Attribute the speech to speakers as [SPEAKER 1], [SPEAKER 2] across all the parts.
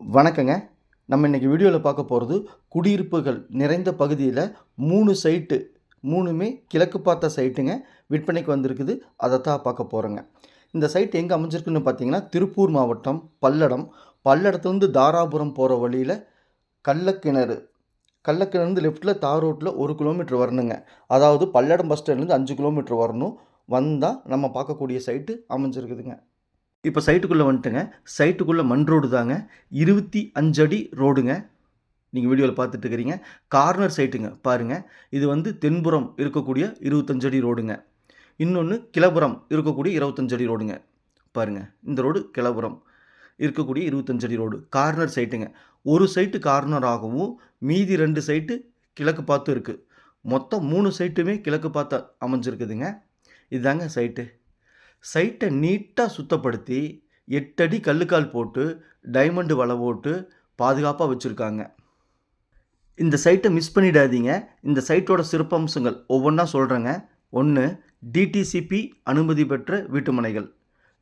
[SPEAKER 1] வணக்கங்க. நம்ம இன்றைக்கி வீடியோவில் பார்க்க போகிறது குடியிருப்புகள் நிறைந்த பகுதியில் மூணு சைட்டு மூணுமே கிழக்கு பார்த்த சைட்டுங்க விற்பனைக்கு வந்திருக்குது. அதை தான் பார்க்க போகிறோங்க இந்த சைட் எங்கே அமைஞ்சிருக்குன்னு பார்த்தீங்கன்னா திருப்பூர் மாவட்டம் பல்லடம். பல்லடத்துலேருந்து தாராபுரம் போகிற வழியில் கள்ளக்கிணறு. கள்ளக்கிணறுந்து லெஃப்ட்டில் தார் ரோட்டில் ஒரு கிலோமீட்டர் வரணுங்க. அதாவது பல்லடம் பஸ் ஸ்டாண்ட்லேருந்து அஞ்சு கிலோமீட்டர் வரணும். வந்தால் நம்ம பார்க்கக்கூடிய சைட்டு அமைஞ்சிருக்குதுங்க. இப்போ சைட்டுக்குள்ளே வந்துட்டுங்க. சைட்டுக்குள்ளே மண் ரோடு தாங்க. இருபத்தி அஞ்சடி ரோடுங்க நீங்கள் வீடியோவில் பார்த்துட்டு இருக்கிறீங்க கார்னர் சைட்டுங்க பாருங்கள் இது வந்து தென்புறம் இருக்கக்கூடிய இருபத்தஞ்சடி ரோடுங்க இன்னொன்று கிளபுரம் இருக்கக்கூடிய இருபத்தஞ்சடி ரோடுங்க பாருங்கள் இந்த ரோடு கிளபுரம் இருக்கக்கூடிய இருபத்தஞ்சடி ரோடு கார்னர் சைட்டுங்க ஒரு சைட்டு கார்னர் ஆகவும் மீதி ரெண்டு சைட்டு கிழக்கு பார்த்து இருக்குது மொத்தம் மூணு சைட்டுமே கிழக்கு பார்த்து அமைஞ்சிருக்குதுங்க. இதுதாங்க சைட்டு சைட்டை நீட்டாக சுத்தப்படுத்தி எட்டடி கல்லுக்கால் போட்டு டைமண்டு வலை போட்டு பாதுகாப்பாக வச்சுருக்காங்க. இந்த சைட்டை மிஸ் பண்ணிடாதீங்க. இந்த சைட்டோட சிறப்பம்சங்கள் ஒவ்வொன்றா சொல்கிறேங்க ஒன்று டிடிசிபி அனுமதி பெற்ற வீட்டுமனைகள்.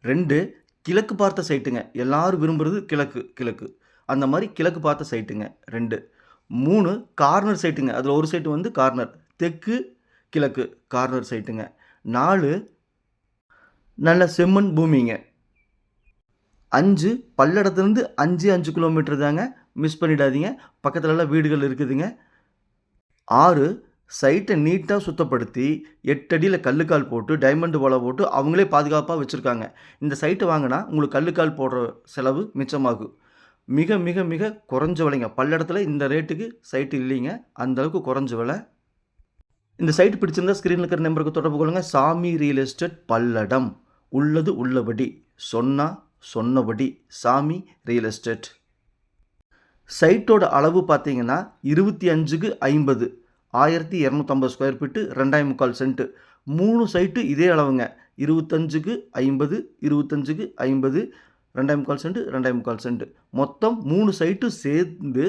[SPEAKER 1] ரெண்டு கிழக்கு பார்த்த சைட்டுங்க. எல்லாரும் விரும்புகிறது கிழக்கு கிழக்கு. அந்த மாதிரி கிழக்கு பார்த்த சைட்டுங்க. ரெண்டு. மூணு கார்னர் சைட்டுங்க. அதில் ஒரு சைட்டு வந்து கார்னர். தெற்கு கிழக்கு கார்னர் சைட்டுங்க. நாலு நல்ல செம்மண் பூமிங்க. அஞ்சு பல்லடத்துலேருந்து அஞ்சு அஞ்சு கிலோமீட்டர் தாங்க. மிஸ் பண்ணிடாதீங்க. பக்கத்துலலாம் வீடுகள் இருக்குதுங்க. ஆறு சைட்டை நீட்டாக சுத்தப்படுத்தி எட்டடியில் கல்லுக்கால் போட்டு டைமண்டு வலை போட்டு அவங்களே பாதுகாப்பாக வச்சுருக்காங்க. இந்த சைட்டை வாங்கினா உங்களுக்கு கல்லுக்கால் போடுற செலவு மிச்சமாகும். மிக மிக மிக குறைஞ்ச விலைங்க. பல்லடத்தில் இந்த ரேட்டுக்கு சைட்டு இல்லைங்க. அந்தளவுக்கு குறைஞ்ச விலை. இந்த சைட் பிடிச்சிருந்தா ஸ்க்ரீனில் இருக்கிற நம்பருக்கு தொடர்பு கொள்ளுங்கள் சாமி ரியல் எஸ்டேட் பல்லடம். உள்ளது உள்ளபடி சொன்னா சொன்னபடி சாமி ரியல் எஸ்டேட் சைட்டோட அளவு பார்த்தீங்கன்னா இருபத்தி அஞ்சுக்கு ஐம்பது. ஆயிரத்தி இரநூத்தம்பது ஸ்கொயர் ஃபீட்டு ரெண்டாயிரம் முக்கால் சென்ட்டு மூணு சைட்டு இதே அளவுங்க. இருபத்தஞ்சுக்கு ஐம்பது இருபத்தஞ்சுக்கு ஐம்பது ரெண்டாயிரம் முக்கால் சென்ட்டு ரெண்டாயிரம் முக்கால் சென்ட்டு மொத்தம் மூணு சைட்டு சேர்ந்து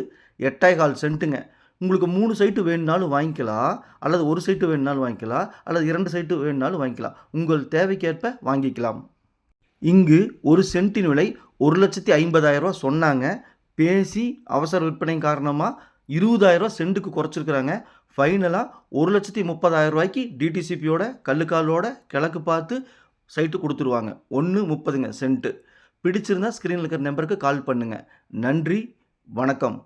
[SPEAKER 1] எட்டாய் கால் சென்ட்டுங்க உங்களுக்கு மூணு சைட்டு வேணுனாலும் வாங்கிக்கலாம். அல்லது ஒரு சைட்டு வேணுனாலும் வாங்கிக்கலாம். அல்லது இரண்டு சைட்டு வேணுனாலும் வாங்கிக்கலாம். உங்கள் தேவைக்கேற்ப வாங்கிக்கலாம். இங்கு ஒரு சென்ட்டின் விலை ஒரு லட்சத்தி ஐம்பதாயிரரூவா சொன்னாங்க. பேசி அவசர விற்பனை காரணமாக இருபதாயிரரூவா சென்ட்டுக்கு குறைச்சிருக்கிறாங்க. ஃபைனலாக ஒரு லட்சத்தி முப்பதாயிரம் ரூபாய்க்கு டிடிசிபியோட கல்லுக்காலோட கிழக்கு பார்த்து சைட்டு கொடுத்துருவாங்க. ஒன்று முப்பதுங்க சென்ட்டு பிடிச்சிருந்தா ஸ்க்ரீனில் இருக்கிற நம்பருக்கு கால் பண்ணுங்கள் நன்றி வணக்கம்.